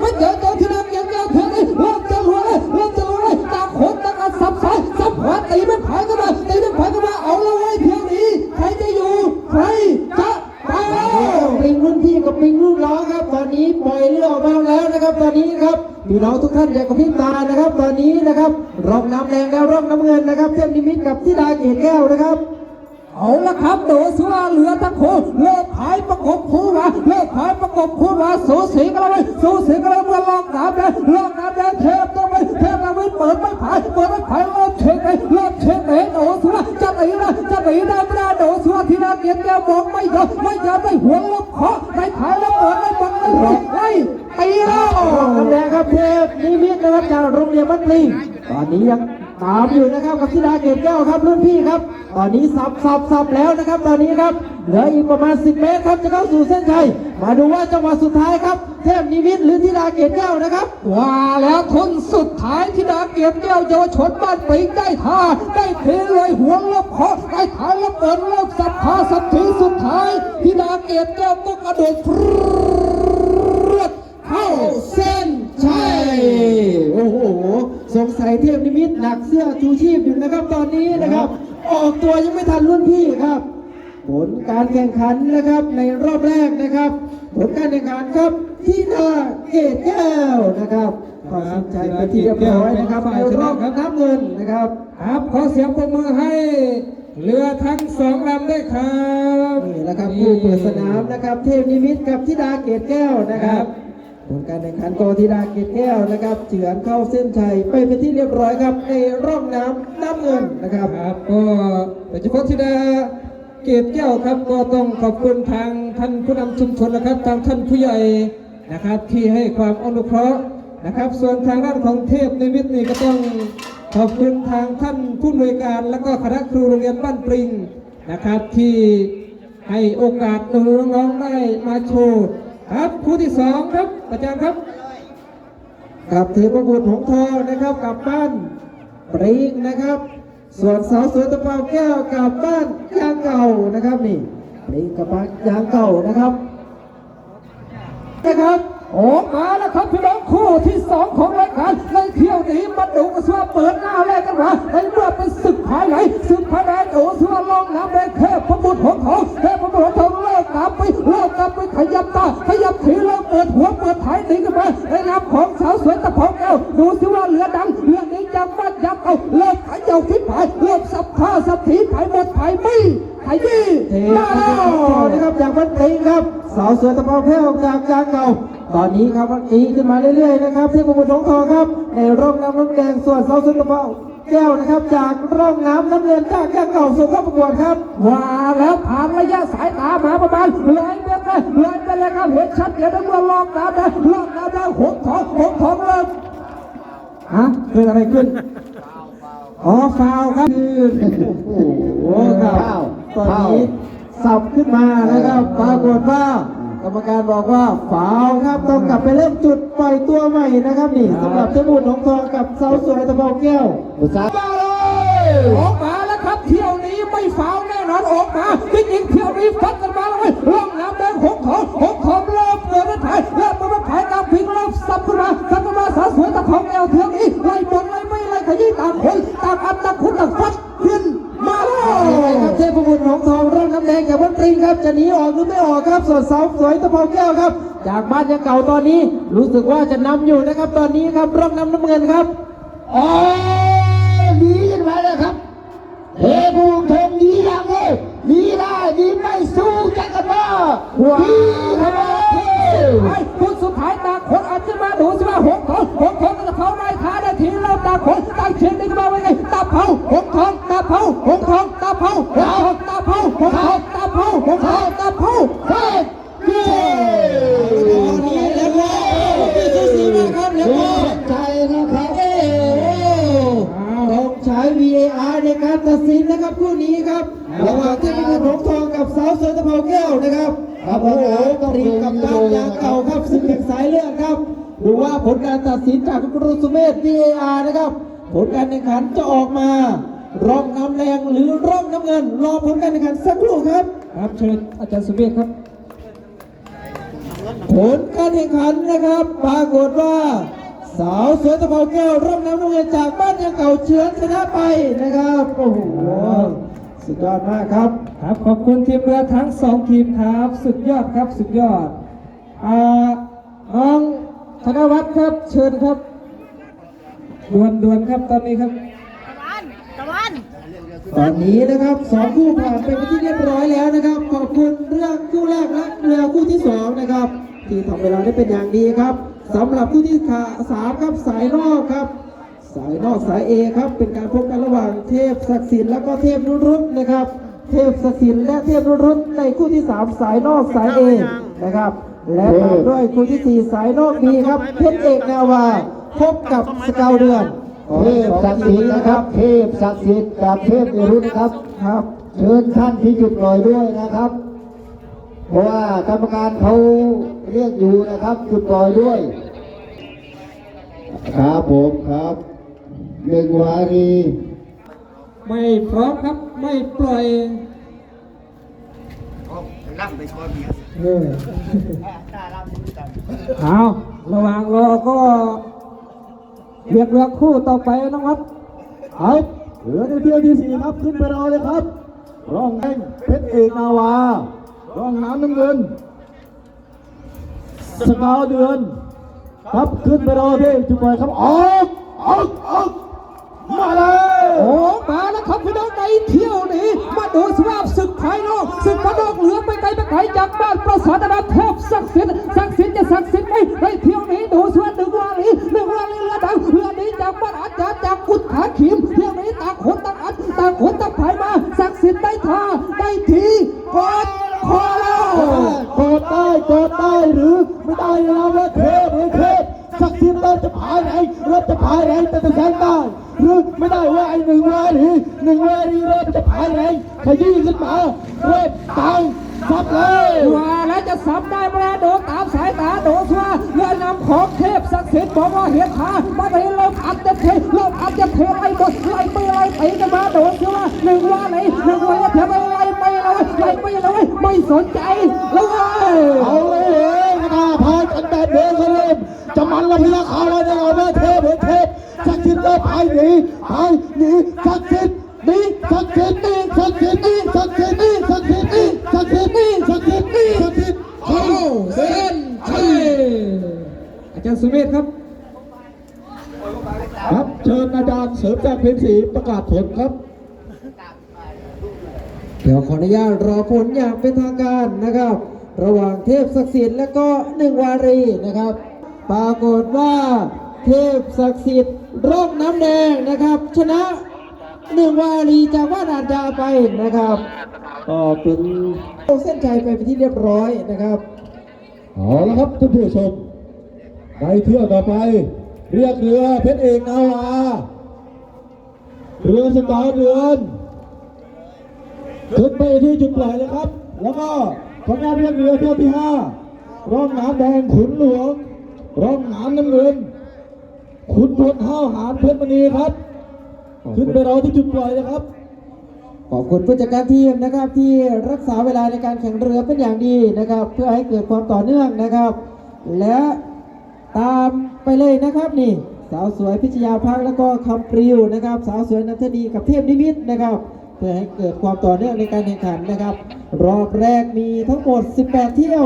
ไม่เจอเจอที่นั่งยังเดียวเถื่อนเลยเริ่มจะรัวเลยเริ่มจะรัวเลยต่างคนต่างกันสับสายสับขวาตีไม่ผ่านกันมาตีไม่ผ่านกันมาเอาละเว้เที่ยวนี้ใครจะอยู่ใครจะไปแล้วปิงรุ่นพี่กับปิงรุ่นน้องครับ ตอนนี้ปล่อยเรือออกมาแล้วนะครับ ตอนนี้ครับพี่น้องทุกท่านอย่ากระพริบตานะครับ ตอนนี้นะครับรองน้ำแดงแล้วรองน้ำเงินนะครับเทพนิมิตกับทิดาเกตแก้วนะครับ เอาละครับโดสุราเหลือทั้งคู่เลิกขายประกบคู่มาเลิกขายประกบคู่มาสูสีกันเลยสูสีกันเลยเมื่อลอกน้ำแดงลอกน้ำแดงเทพต้องไปเทพนาวินเปิดไม่ผายเปิดไม่ผายเริ่มเช็คเลยเริ่มเช็คเลยโดสุราจะหนีนะจะหนีได้ไม่ได้โดสุราที่นาเกียรติแก้วมองไม่ยอมไม่ยอมได้หัวลบเคาะได้ขายแล้วเปิดได้บังได้หลอกไล่ตีแล้วร่องน้ำแดงครับเทพนิมิตนะครับจากโรงเรียนบ้านลิงตอนนี้ยัง ตามอยู่นะครับกับทิดาเกตแก้วครับรุ่นพี่ครับ ตอนนี้สับสับสับแล้วนะครับ ตอนนี้ครับเหลืออีกประมาณ 10 เมตรครับจะเข้าสู่เส้นชัยมาดูว่าจังหวะสุดท้ายครับ เทพนิมิตหรือทิดาเกตแก้วนะครับว่าแล้วทนสุดท้ายที่ดาเกตแก้วเยาวชนบ้านปิงได้ท่าได้เทเลยหัวลบเคาะได้ท้ายล้วเปิดรอบสับขาสับทีสุดท้ายที่ดาเกตแก้วต้องกระโดดเข้าเส้นชั ใช่ ย โอ้โห สงสัยเทพนิมิตหนักเสื้อชูชีพอยู่นะครับตอนนี้นะครับ ออกตัวยังไม่ทันรุ่นพี่ครับ ผลการแข่งขันนะครับในรอบแรกนะครับ ผลการแข่งขันครับที่นาเกตแก้วนะครับตัดสินใจไปนที่เรียบร้อยนะครับในรอบน้ำเงินนะครับครับขอเสียงปรบมือให้เรือทั้งสองลำด้วยครับนี่แหละครับผู้เปิดสนามนะครับ เทพนิมิตกับธิดาเกตแก้วนะครับ ผลการแข่งขันกอธิดาเกตแก้วนะครับ เฉือนเข้าเส้นชัยไปเป็นที่เรียบร้อยครับในร่องน้ำน้ำเงินนะครับครับก็โดยเฉพาะธิดาเกตแก้วครับก็ต้องขอบคุณทางท่านผู้นำชุมชนนะครับ ทางท่านผู้ใหญ่นะครับ ที่ให้ความอนุเคราะห์นะครับ ส่วนทางด้านของเทพนิมิตนี่ก็ต้องขอบคุณทางท่านผู้อำนวยการ และก็คณะครูโรงเรียนบ้านปริงนะครับที่ให้โอกาสน้องๆได้มาโชว์ ครับคู่ที่สองครับอาจารย์ครับกับเทพบุตรหงทองนะครับกลับบ้านปรีกนะครับ ส่วนสาวสวยตะเปาแก้วกลับบ้านยางเก่านะครับนี่ปรีกกับบ้านยางเก่านะครับนะครับออกมาแล้วครับพี่น้องคู่ที่สองของรายการในเที่ยวนี้มาดูกันว่าเปิดหน้าแรกกันมาในเมื่อเป็นศึกภายในศึกภายในโอ้ส มัดยับเอาเลิกขยับฟิตผายเลิกสับท่าสับถีผายหมดผายไม่ผายยี่เทมาพแล้วนะครับจากบ้านปรีกครับสาวสวยตะเปาแก้วจากยางเก่าตอนนี้ครับตีขึ้นมาเรื่อยๆนะครับเทพบุตรหงส์ทองครับ ในร่องน้ำน้ำแดงส่วนสาวสวยตะเปาแก้วนะครับจากร่องน้ำน้ำเงินจากยางเก่าส่งเข้าประกวดครับว่าแล้วผ่านระยะสายตามาประมาณร้อยเมตรเลยร้อยเมตรเลยครับเห็นชัดเจนนะเมื่อลอกน้ำได้ลอกน้ำได้หกทองหกทองเริ่มฮะเกิดอะไรขึ้น อ๋อฟาวครับโอ้โหครับตอนนี้สับขึ้นมานะครับปรากฏว่ากรรมการบอกว่าฟาวครับต้องกลับไปเล่นจุดปล่อยตัวใหม่นะครับนี่สำหรับเจ้าบุญหนองทองกับเสาสวยตะเบาแก้วมาเลยออกมาแล้วครับเที่ยวนี้ไม่ฟาวแน่นอนออกมาจริงๆเที่ยวนี้ฟัดกันมาแล้ว ปริงครับจะหนีออกหรือไม่ออกครับส่วนเสาสวยตะเบาแก้วครับ จากบ้านยังเก่าตอนนี้ รู้สึกว่าจะนำอยู่นะครับ ตอนนี้ครับร่องน้ำน้ำเงินครับอ๋อหนีกันมาแล้วครับเทพูทงหนียังเลยหนีได้หนีไม่สู้จักกันมาว้าหนีเข้ามาไอ้คุณสุดท้ายตาคนอาจจะมาดูสิว่าหงทองหงทองจะเผาได้ท้าได้ทีเริ่มตาคนตั้งเชียงได้มาไว้ไงตาเผาหงทองตาเผาหง ครับครับโอ้โหปรีกับดำยางเก่าครับซึ่งแข่งสายเลือดครับ ดูว่าผลการตัดสินจากคุณครูสุเมธ VAR นะครับ ผลการแข่งขันจะออกมาร่องน้ำแดงหรือร่องน้ำเงิน รอผลการแข่งขันสักครู่ครับ ครับเชิญอาจารย์สุเมฆครับ ผลการแข่งขันนะครับ ปรากฏว่า สาวสวยตะเภาแก้วร่องน้ำน้ำเงินจากบ้านยังเก่าเชื้อชนะไปนะครับโอ้โหสุดยอดมากครับ ครับขอบคุณทีมเรือทั้งสองทีมครับ สุดยอดครับสุดยอดอ่าน้องธนวัฒน์ครับเชิญครับด่วนด่วนๆครับตอนนี้ครับ ตะวันตะวันตอนนี้นะครับสองคู่ผ่านไปเป็นที่เรียบร้อยแล้วนะครับ ขอบคุณเรื่องคู่แรกและเรือคู่ที่สองนะครับ ที่ทำเวลาได้เป็นอย่างดีครับสำหรับคู่ที่ขาสามครับสายนอกครับ สายนอกสายเอครับเป็นการพบกันระหว่างเทพศักดิ์สิทธิ์แล้วก็เทพนุรุตนะครับ เทพศักดิ์สิทธิ์และเทพนุรุตในคู่ที่สามสายนอกสายเอนะครับ และตามด้วยคู่ที่สี่สายนอกบีครับ เพชรเอกนาวา พบกับสเกาวเดือนเทพศักดิ์สิทธิ์นะครับ เทพศักดิ์สิทธิ์กับเทพนิรุตนะครับครับเชิญท่านที่จุดปล่อยด้วยนะครับ เพราะว่ากรรมการเขาเรียกอยู่นะครับจุดปล่อยด้วย ครับผมครับหนึ่งวารี ไม่พร้อมครับไม่ปล่อยเออเอาระหว่างรอก็เรียกเรือคู่ต่อไปน้องวัดครับเหลือในเที่ยวที่สี่ครับขึ้นไปรอเลยครับร่องแดงเพชรเอกนาวาร่องน้ำน้ำเงินสกาวเดือน ครับขึ้นไปรอที่จุดปล่อยครับออกออกออกมาเลยโอ้มาแล้ว ครับพี่น้องในเที่ยวนี้ มาดูสภาพศึกภายนอกศึกภายนอกเหลือไปไกลไปไกลจากบ้านประสาทนาเทพศักดิ์สิทธิ์ศักดิ์สิทธิ์จะศักดิ์สิทธิ์ไหมในเที่ยวนี้ดูสวนหนึ่งวาลีหนึ่งวาลีเรือดังเรือนี้จากบ้านอาจารย์จากกุดขาขีมเที่ยวนี้ต่างคนต่างอัดต่างคนต่างผายมาศักดิ์สิทธิ์ได้ท่าได้ทีกดคอแล้วกดได้กดได้หรือไม่ได้แล้วเทพหรือเทพสักดิ์สิทธิ์เราจะพายไหนเราจะพายไหนแต่จะแข่งได้ หรือไม่ได้ว่าไอ้หนึ่งวารีหนึ่งวารีเราจะพายไหนขยี้ขึ้นมาเริ่มตังซับเลยว่าแล้วจะสับได้ไหมล่ะดูตามสายตาดูชัวเรือนำของเทพศักดิ์สิทธิ์บอกว่าเห็นขามาเห็นลมอัดจะเทลมอัดจะเทไล่บดไล่ไปไล่ตีกันมาดูชัวหนึ่งว่าไหนหนึ่งว่าเทไปไล่ไปเลยไล่ไปเลยไม่สนใจแล้วเว้ยเอาเลยเอ้ยหน้าพายกันแบบเดิมเลยจะมันละพิลาคาเลยนะเรา สักดิ์สิทธิ์เราพายหนีพายหนีสักดิ์สิทธิ์หนีสักดิ์สิทธิ์หนีสักดิ์สิทธิ์หนีสักดิ์สิทธิ์หนีสักดิ์สิทธิ์หนีสักดิ์สิทธิ์หนีสักดิ์สิทธิ์หนีสักดิ์สิทธิ์เข้าเส้นชัยอาจารย์สุเมธครับ ครับเชิญอาจารย์เสริมจากเพ็ญศรีประกาศผลครับ เดี๋ยวขออนุญาตรอผลอย่างเป็นทางการนะครับ ระหว่างเทพศักดิ์สิทธิ์และก็หนึ่งวารีนะครับ ปรากฏว่าเทพศักดิ์สิทธิ์ รองน้ำแดงนะครับ ชนะหนึ่งวารีจากว่านอาจาไปนะครับก็เป็นเส้นชัยไปเป็นที่เรียบร้อยนะครับเอาละครับท่านผู้ชมไปเที่ยวต่อไป เรียกเรือเพชรเอกนาวาเรือสกาวเดือนขึ้นไปที่จุดปล่อยเลยครับ แล้วก็ขอการเรียกเรือเที่ยวที่ห้าร่องน้ำแดงขุนหลวงร่องน้ำน้ำเงิน ขุนพลห้าวหารเพชรมณีครับ ขึ้นไปรอที่จุดปล่อยเลยครับ ขอบคุณผู้จัดการทีมนะครับ ที่รักษาเวลาในการแข่งเรือเป็นอย่างดีนะครับ เพื่อให้เกิดความต่อเนื่องนะครับ และตามไปเลยนะครับนี่สาวสวยพิชยาพักแล้วก็คำปริวนะครับ สาวสวยนันทดีกับเทพนิมิตนะครับ เพื่อให้เกิดความต่อเนื่องในการแข่งขันนะครับ รอบแรกมีทั้งหมด 18 เที่ยว